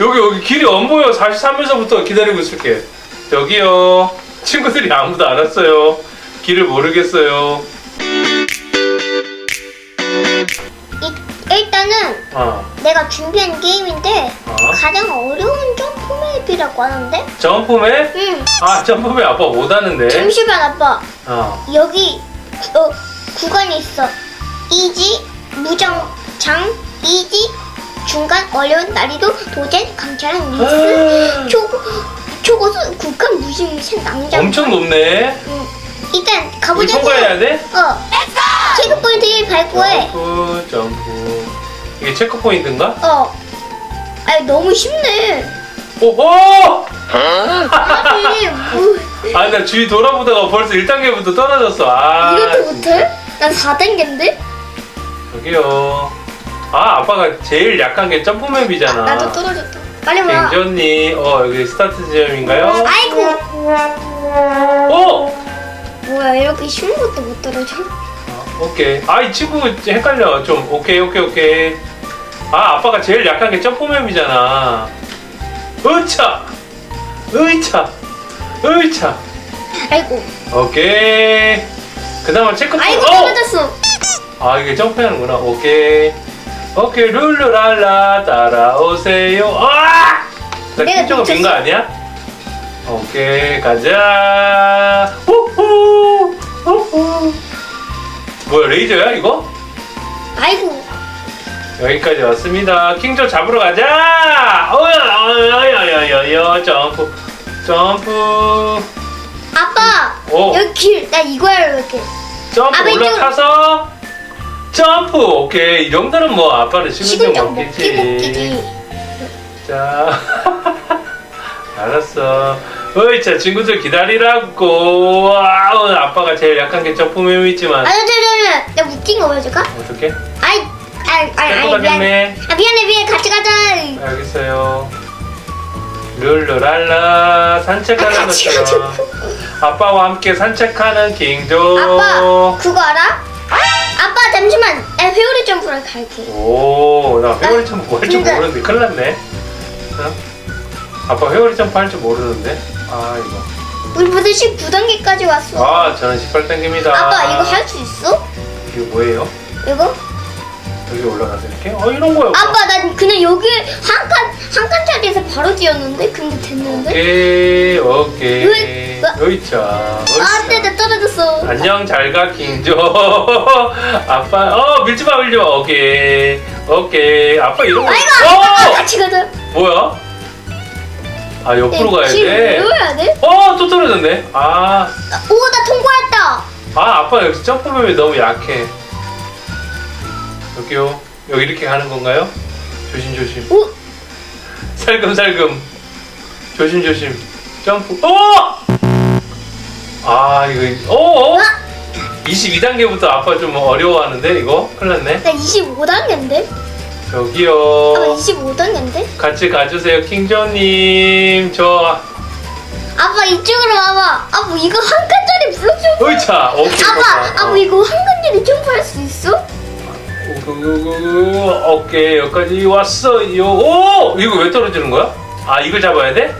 여기 여기 길이 안 보여 43에서부터 기다리고 있을게 여기요 친구들이 아무도 안 왔어요 길을 모르겠어요 이, 일단은 어, 내가 준비한 게임인데 어? 가장 어려운 점프 맵이라고 하는데? 점프맨? 응. 아 점프맨 아빠 못 하는데 잠시만 아빠. 어. 여기 어, 구간이 있어. 이지, 무정장, 이지, 중간, 어려운, 난이도, 도전, 강철한, 미스, 초, 초고수, 국한, 무시무시한, 낭장. 엄청 높네 응. 일단 우리 가보자고. 통과해야 돼? 어. 체크 포인트 1 밟고 해. 점프 점프 이게 체크 포인트인가? 어. 아니 너무 쉽네. 오호! 아니 뭐 아, 나 주위 돌아보다가 벌써 1단계부터 떨어졌어. 아. 이것도 못해? 난 4단계인데? 저기요. 아, 아빠가 제일 약한 게 점프맵이잖아. 나도 떨어졌다. 빨리 와. 갱전니, 어, 여기 스타트 지점인가요? 아이고. 오! 뭐야 이렇게 쉬운 것도 못 떨어져? 아, 오케이. 아, 이 친구 헷갈려. 좀, 오케이, 오케이, 오케이. 아, 아빠가 제일 약한 게 점프맵이잖아. 으차! 으차! 으차! 아이고. 오케이. 그 다음에 체크 아이고 어! 떨어졌어. 아 이게 점프하는구나 오케이 오케이 룰루랄라 따라오세요 아! 나 내가 김정은 놓쳤어. 빈거 아니야? 오케이 가자 후후 후후 뭐야 레이저야 이거? 아이고. 여기까지 왔습니다 킹조 잡으러 가자 어여여여여여 점프 점프 아빠. 오. 여기 길. 나 이거 하려고 점프 아, 왼쪽. 올라타서 점프 오케이 이 정도는 뭐 아빠는 식은 좀 먹기 먹기지. 자 알았어 어이 자 친구들 기다리라고 아우 아빠가 제일 약한 게 점프맵이지만 아니 잠깐만. 나 웃긴 거 보여줄까? 어떻게? 아이. 아이 아이 아이 미안. 가겠네 아 미안해 미안해 같이 가자. 알겠어요 룰루랄라 산책하는 아, 것처럼 아빠와 함께 산책하는 킹조 아빠 그거 알아? 아빠 잠시만. 나 회오리 점프를 갈게. 오, 나 회오리 점프 할 줄 근데- 모르는데 큰일 났네. 어? 아빠 회오리 점프 할 줄 모르는데. 아, 이거. 우리 벌써 19단계까지 왔어. 아, 저는 18단계입니다. 아빠 이거 할 수 있어? 이거 뭐예요? 이거? 여기 올라가서 이렇게? 어, 이런 거요. 아빠 난 그냥 여기 한 칸 한 칸짜리에서 바로 뛰었는데 근데 됐는데? 오케이, 오케이. 왜? 왜? 여기자. 아, 네, 나 떨어졌어. 안녕, 잘 가, 킹조. 아빠, 어, 밀지 마, 밀지 마. 오케이. 오케이. 아빠 이런 거. 아이고, 아빠 어! 같이 가자. 뭐야? 아, 옆으로 가야 길 돼. 외워야 돼? 어, 또 떨어졌네. 아. 오, 나 통과했다. 아 아빠 여기 점프맵이 너무 약해 여기요 여기 이렇게 가는 건가요? 조심 조심 오, 살금살금 조심 조심 점프 어! 아 이거 어? 어? 22단계부터 아빠 좀 어려워하는데 이거 큰일 났네 나 25단계인데? 아빠 저기요 25단계인데? 같이 가주세요 킹조님 저 아빠 이쪽으로 와봐. 아빠 이거 한 칸짜리 블록 점프. 의차 오케이 아빠, 아빠 이거 한 칸짜리 점프할 수 있어? 우구구구구. 오케이 여기까지 왔어요. 오 이거 왜 떨어지는 거야? 아 이걸 잡아야 돼?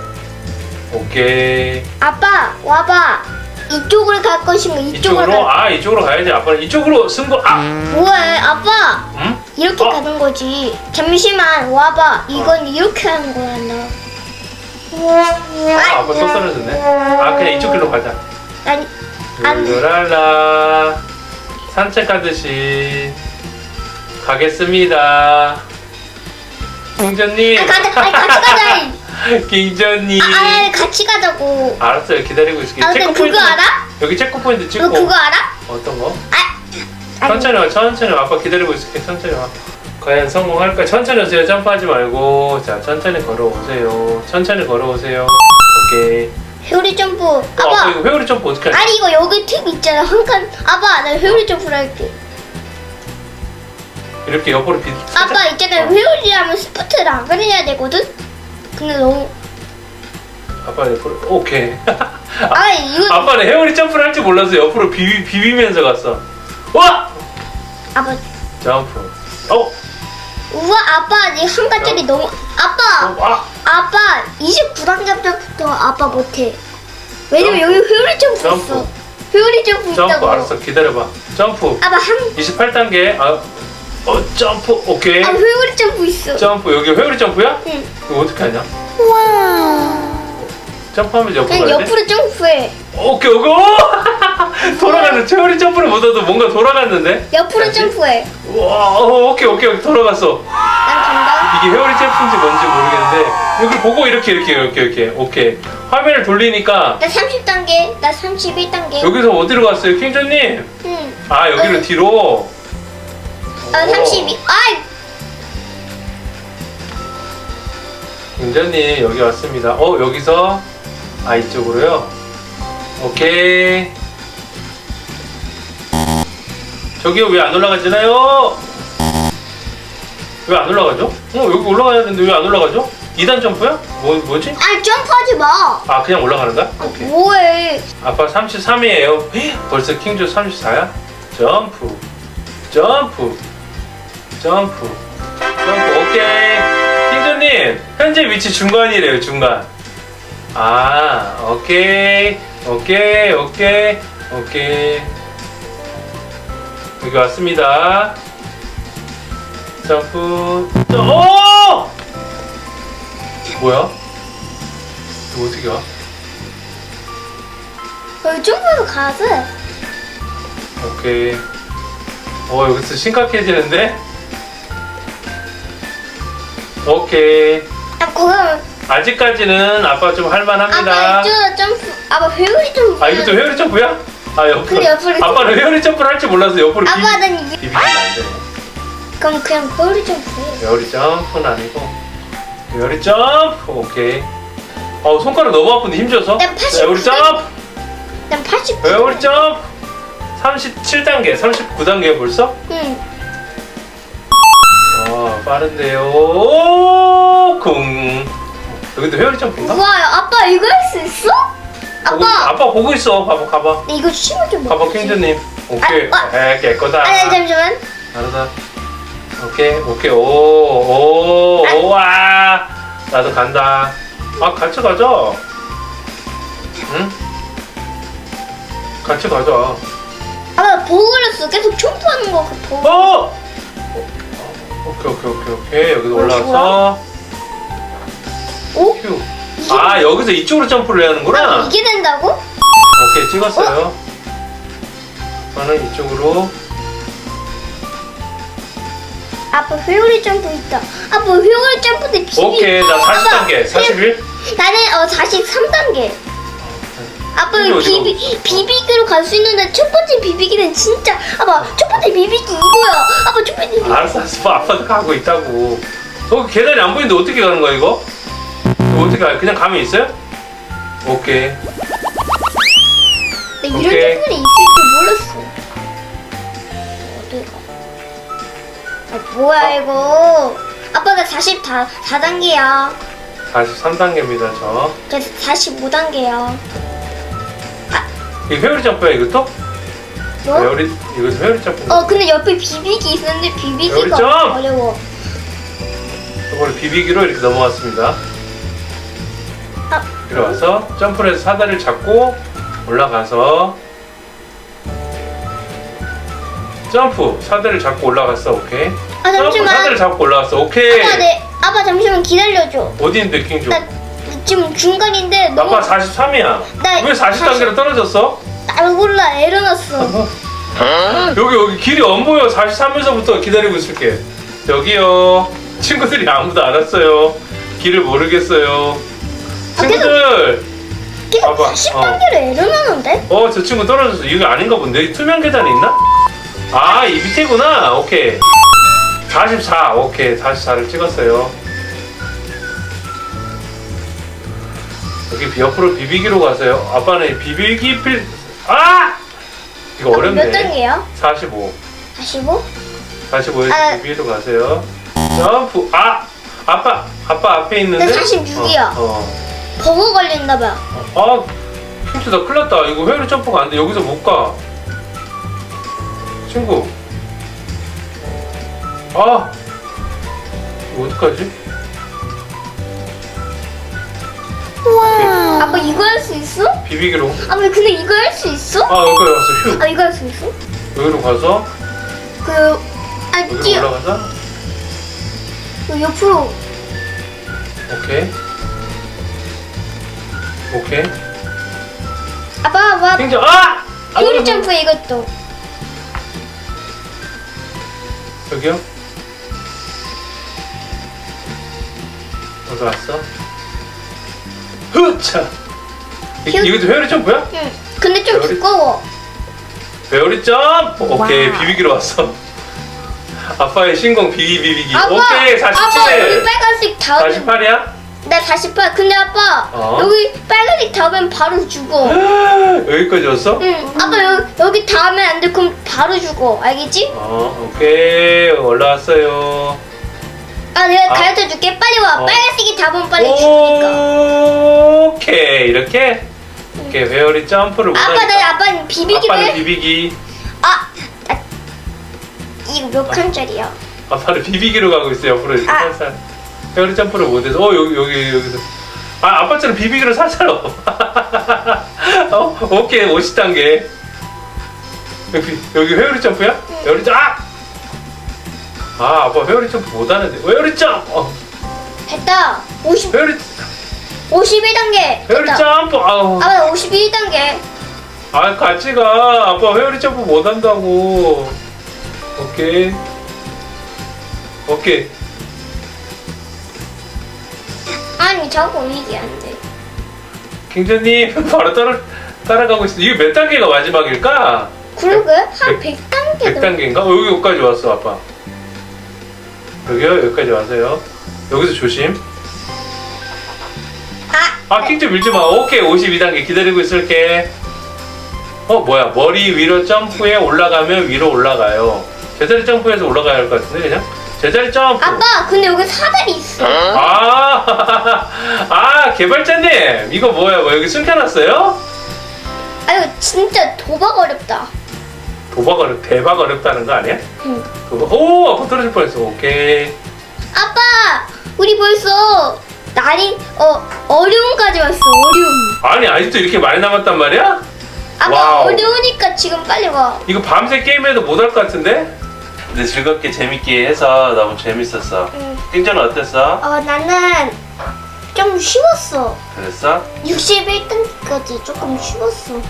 오케이 아빠 와봐. 이쪽으로 갈 것인가? 이쪽으로, 이쪽으로 갈. 아 이쪽으로 가야지. 아빠는 이쪽으로 승부 아 뭐해, 아빠? 응? 이렇게 어? 가는 거지. 잠시만 와봐. 이건 이렇게 하는 거야 나. 아, 아빠 또 떨어졌네. 아 그냥 이쪽 길로 가자. 아니, 아니. 룰루랄라 산책하듯이 가겠습니다. 킹전님. 아, 가자. 아니, 같이 가자. 킹전님. 아, 아니, 같이 가자고. 알았어요 기다리고 있을게요. 아, 근데 체크포인트. 그거 알아? 여기 체크 포인트 너 찍고. 그거 알아? 어떤 거? 아, 아니, 천천히 와, 천천히 와. 아빠 기다리고 있을게. 천천히 와. 과연 성공할까? 천천히 오세요. 점프하지 말고. 자, 천천히 걸어오세요. 천천히 걸어오세요. 오케이. 회오리 점프. 어, 아빠 아빠. 이거 회오리 점프 어떻게 하지? 아니 이거 여기 팁 있잖아 한 칸. 아빠 나 회오리 점프를 할게. 이렇게 옆으로 비. 아빠 있잖아 어. 회오리하면 스포트를 안 그려야 되거든. 근데 너무 아빠 옆으로. 오케이. 아 이거 아빠는 회오리 점프를 할 줄 몰라서 옆으로 비비, 비비면서 갔어. 와! 아빠 점프. 어! 우와 아빠 이한 칸짜리 너무 아빠 어, 아 아빠 29단계부터 아빠 못해. 왜냐면 여기 회오리 점프 점프. 있어. 회오리 점프 점프 있다고. 알았어 기다려봐 점프 아빠 한 28단계 아, 어 점프 오케이 아, 회오리 점프 있어. 점프 여기 회오리 점프야? 응. 이거 어떻게 하냐? 와. 점프하면 옆으로 그냥 가야 돼? 옆으로 점프해. 오케이 오케이 오! 돌아가는 회오리 점프를 못해도 뭔가 돌아갔는데? 옆으로 다시? 점프해. 와 어, 오케이 오케이 오케이 돌아갔어 난 간다. 이게 회오리 점프인지 뭔지 모르겠는데 여기 보고 이렇게 이렇게 이렇게 이렇게 오케이 화면을 돌리니까 나 30단계, 나 31단계. 여기서 어디로 갔어요 킹조님? 응. 아 여기로 어. 뒤로 아, 32. 아이, 킹조님 여기 왔습니다 어 여기서 아 이쪽으로요 오케이 저기요 왜 안 올라가지나요? 왜 안 올라가죠? 어 여기 올라가야 되는데 왜 안 올라가죠? 2단 점프야? 뭐, 뭐지? 아, 점프하지 마. 아 그냥 올라가는 거야? 아, 오케이 뭐해? 아빠 33이에요 벌써 킹조 34야? 점프 점프 점프 점프 오케이 킹조님 현재 위치 중간이래요 중간 아 오케이 오케이 오케이 오케이 여기 왔습니다 점프 점- 오! 뭐야? 이거 어떻게 가? 여기 점프해서 가지. 오케이. 어, 여기서 심각해지는데? 오케이. 아, 그럼. 아직까지는 아빠 좀 할만합니다. 아빠 이쪽으로 점프. 아빠 회오리 점프. 아, 이것도 회오리 점프야? 아, 옆으로. 근데 옆으로 아빠는 회오리 점프를 할 줄 몰라서 옆으로 비, 아빠 난 이게. 비비면 안 되네. 그럼 그냥 회오리 점프해. 회오리 점프는 아니고. 회오리 점프. 오케이. 어, 손가락 너무 아픈데 힘줘서. 난89 회오리 점프. 난 80. 회오리 점프. 37단계, 39단계 벌써? 응. 와 빠른데요. 오, 쿵. 여기도 회오리 점프인가? 우와, 아빠 이거 할 수 있어? 보고, 아빠. 아빠 보고 있어. 봐봐, 가봐. 나 이거 치면 좀 가봐. 킹드님. 오케이. 아, 에, 깨끗다. 아니 잠시만. 알았다. 오케이, 오케이. 오, 오, 아. 오, 와. 나도 간다. 아, 같이 가자. 응? 같이 가자. 아빠 보고 그랬어. 계속 점프하는 거 같아. 어! 오케이, 오케이, 오케이, 오케이. 여기도 어, 올라와서. 오? 휴. 아, 여기서 이쪽으로 점프를 해야 하는구나. 아, 이게 된다고? 오케이 찍었어요. 저는 이쪽으로 아빠 회오리 점프 있다. 아빠 회오리 점프인데 비비. 오케이 나 40단계 41 나는 어 43단계. 아빠 이거 어디가 비비 비비기로 갈 수 있는데 첫 번째 비비기는 진짜 아빠 첫 번째 비비기 이거야. 아빠 첫 번째 비비기. 알았어 알았어 아빠도 가고 있다고 저기 계단이 안 보이는데 어떻게 가는 거야 이거? 이거 어떻게 가 그냥 가면 있어요? 오케이 나 이런 오케이. 부분이 있을 줄 몰랐어. 어디가? 아 뭐야 이거? 아빠 나 44, 4단계야. 43단계입니다 저 그래서 45단계야. 이거 회오리 점프야 이것도? 뭐? 회오리 이것도 회오리 점프 어 근데 옆에 비비기 있었는데 여기 비비기가 점! 어려워. 이걸 비비기로 이렇게 넘어갔습니다 아. 들어와서 점프를 해서 사다리를 잡고 올라가서 점프 사다리를 잡고 올라갔어 오케이 아 점프 잠시만. 사다리를 잡고 올라갔어 오케이 아빠 내 아빠 잠시만 기다려줘. 어디 있는데 킹조 나 지금 중간인데 너무 아빠 43이야. 나 왜 40단계로 떨어졌어? 나를 몰라 에러 났어. 여기 여기 길이 안 보여. 43에서부터 기다리고 있을게. 여기요. 친구들이 아무도 안 왔어요. 길을 모르겠어요. 친구들! 계속 봐봐, 10단계로 에러 나는데? 어 저 친구 떨어졌어. 여기 아닌가 본데? 여기 투명 계단이 있나? 아 이 밑에구나. 오케이. 44 오케이. 44를 찍었어요 여기 비- 옆으로 비비기로 가세요 아빠는 비비기 필 아! 이거 몇 어렵네 단계야? 45 45? 45에서 아. 비비기로 가세요 점프 아! 아빠 아빠 앞에 있는데 나 46 이야. 어, 버거 걸렸나봐. 어. 아 킹스 나 큰일 났다 이거 회오리 점프가 안 돼 여기서 못 가 친구 아 이거 어떡하지? 이거 할 수 있어? 비비기로. 아빠 근데 이거 할 수 있어? 아 여기 왔어. 휴. 아 이거 할 수 있어? 여기로 가서 그 아니 여기로 뛰어. 올라가서 그 옆으로. 오케이. 오케이. 아빠 와. 땡겨. 아! 아, 요리 여기 점프 이것도. 여기요? 어디 왔어? 흐차! 이, 휴. 이것도 회오리 점프야? 응. 근데 좀 요리- 두꺼워. 회오리 점프! 오케이, 와우. 비비기로 왔어. 아빠의 신공 비비 비비기. 아빠. 오케이, 아빠 여기 47. 빨간색 닿으면 48이야? 나 48. 근데 아빠 어? 여기 빨간색 닿으면 바로 죽어. 여기까지 왔어? 응. 아빠 여기 여기 닿으면 안 돼. 그럼 바로 죽어. 알겠지? 어, 오케이. 올라왔어요. 아 내가 아. 가르쳐 줄게. 빨리 와. 어. 빨간색이 닿으면 빨리 죽으니까. 오케이. 이렇게. 오케이, 회오리 점프를 아빠 못하니까. 나 아빠는 비비기로 아빠는 해. 비비기. 아, 아 이거 몇 칸짜리야? 아빠는 비비기로 가고 있어요. 옆으로 이렇게 아. 살살. 회오리 점프를 못해서. 어 여기 여기 여기서. 아 아빠처럼 비비기로 살살. 어, 어 오케이 50단계. 여기 여기 회오리 점프야? 회오리 점프. 아! 아 아빠 회오리 점프 못하는데. 회오리 점프. 어, 됐다. 50 회오리 51단계. 회오리 됐다. 점프. 아우. 아빠 51단계. 아 같이 가. 아빠 회오리 점프 못한다고. 오케이. 오케이. 아니 자꾸 이게 안 돼. 킹조님 바로 따라 따라가고 있어. 이게 몇 단계가 마지막일까? 그러게 한 100단계. 100단계인가? 어, 여기 여기까지 왔어, 아빠. 여기요, 여기까지 와서요. 여기서 조심. 아, 아, 킹조 밀지 마. 오케이, 52단계 기다리고 있을게. 어, 뭐야? 머리 위로 점프해 올라가면 위로 올라가요. 제자리 점프해서 올라가야 할 것 같은데, 그냥? 제자리 점프. 아빠 근데 여기 사다리 있어. 아, 아, 개발자님. 이거 뭐야? 뭐 여기 숨겨놨어요? 아 이거 진짜 도박 어렵다. 도박 어렵, 대박 어렵다는 거 아니야? 응. 그거, 오, 아빠 떨어질 뻔했어. 오케이. 아빠 우리 벌써 날이 어 어려움까지 왔어 어려움. 아니, 아직도 이렇게 많이 남았단 말이야? 아빠 와우. 어려우니까 지금 빨리 와. 이거 밤새 게임해도 못 할 것 같은데? 근데 즐겁게 재밌게 해서 너무 재밌었어. 응. 띵전은 어땠어? 어 나는 좀 쉬웠어. 그랬어? 61단계까지 조금 쉬웠어.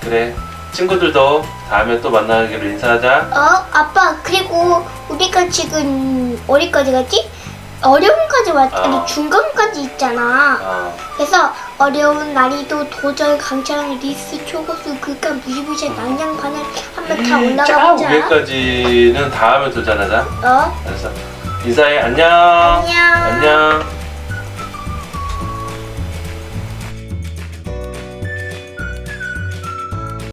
그래. 친구들도 다음에 또 만나기로 인사하자. 어 아빠 그리고 우리가 지금 어디까지 갔지? 어려움까지 왔 아니 어. 중간까지 있잖아. 어. 그래서 어려운 난이도 도전 강철 리스 초고수 극한 무시무시한 난장판을 한번 다 올라가 짜 보자. 위에까지는 다음에 도전하자. 어? 그래서 인사해. 안녕. 안녕. 안녕.